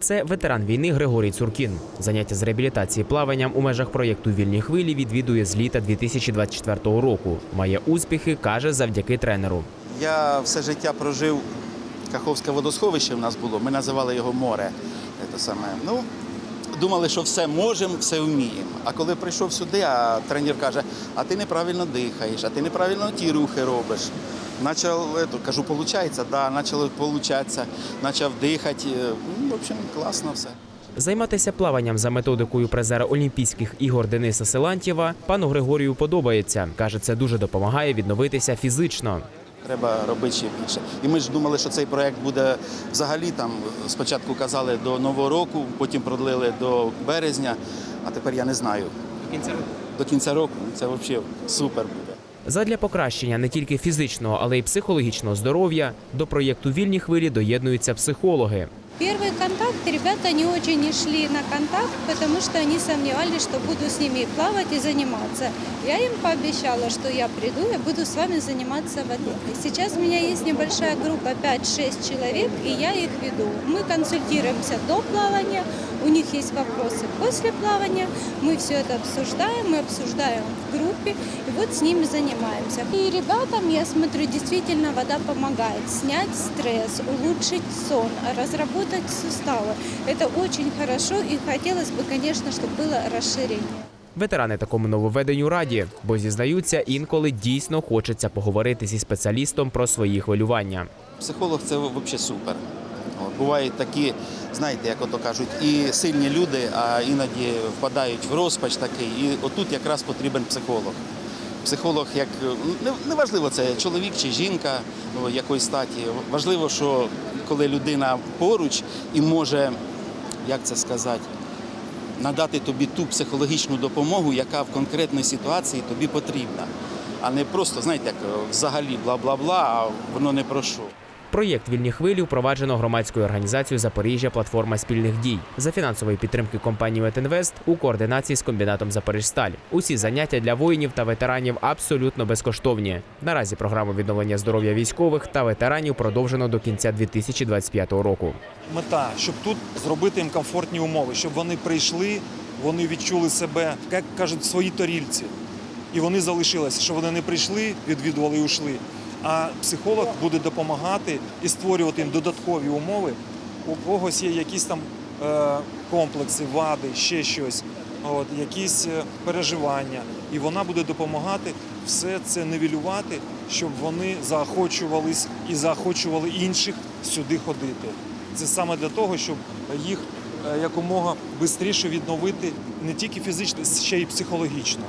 Це ветеран війни Григорій Цуркін. Заняття з реабілітації плаванням у межах проєкту Вільні хвилі відвідує з літа 2024 року. Має успіхи, каже, завдяки тренеру. Я все життя прожив Каховське водосховище в нас було. Ми називали його море. Це саме. Ну, думали, що все можемо, все вміємо. А коли прийшов сюди, а тренер каже, а ти неправильно дихаєш, а ти неправильно ті рухи робиш. Начав, ето, кажу, виходить, да, почало получатися, почав дихати. Ну, в общем, класно все. Займатися плаванням за методикою призера Олімпійських ігор Дениса Силантьєва пану Григорію подобається. каже, це дуже допомагає відновитися фізично. Треба робити ще більше. І ми ж думали, що цей проект буде взагалі там спочатку казали до Нового року, потім продлили до березня, а тепер я не знаю. До кінця року. До кінця року це взагалі супер буде. Задля покращення не тільки фізичного, але й психологічного здоров'я до проєкту Вільні хвилі доєднуються психологи. Первый контакт ребята не очень не шли на контакт, потому что они сомневались, что буду с ними плавать и заниматься. Я им пообещала, что я приду и буду с вами заниматься в. Сейчас у меня есть небольшая группа 5-6 человек, и я их веду. Мы консультируемся до плавания, у них есть вопросы после плавания. Мы все это обсуждаем, мы обсуждаем в группе, и вот с ними занимаемся. И ребятам, я смотрю, действительно вода помогает снять стресс, улучшить сон, разработать суставы. Это очень хорошо, и хотелось бы, конечно, чтобы было расширение. Ветерани такому нововведенню раді, бо зізнаються, інколи дійсно хочеться поговорити зі спеціалістом про свої хвилювання. Психолог це взагалі супер. От, бувають такі, знаєте, як ото кажуть, і сильні люди, а іноді впадають в розпач такий. І отут якраз потрібен психолог. Психолог, як не, не це чоловік чи жінка ну, якоїсь статі. Важливо, що коли людина поруч і може, як це сказати, надати тобі ту психологічну допомогу, яка в конкретній ситуації тобі потрібна. А не просто, знаєте, як взагалі бла-бла-бла, а воно не про що. Проєкт Вільні хвилі впроваджено громадською організацією Запоріжжя Платформа спільних дій за фінансової підтримки компанії Метинвест у координації з комбінатом Запоріжсталь. Усі заняття для воїнів та ветеранів абсолютно безкоштовні. Наразі програму відновлення здоров'я військових та ветеранів продовжено до кінця 2025 року. мета, щоб тут зробити їм комфортні умови, щоб вони прийшли, вони відчули себе, як кажуть, в своїй торільці. І вони залишилися, щоб вони не прийшли, відвідували і ушли. А психолог буде допомагати і створювати їм додаткові умови. У когось є якісь там е, комплекси, вади, ще щось, от, якісь е, переживання. І вона буде допомагати все це нивелювати, щоб вони заохочувались і заохочували інших сюди ходити. Це саме для того, щоб їх е, якомога швидше відновити не тільки фізично, ще й психологічно.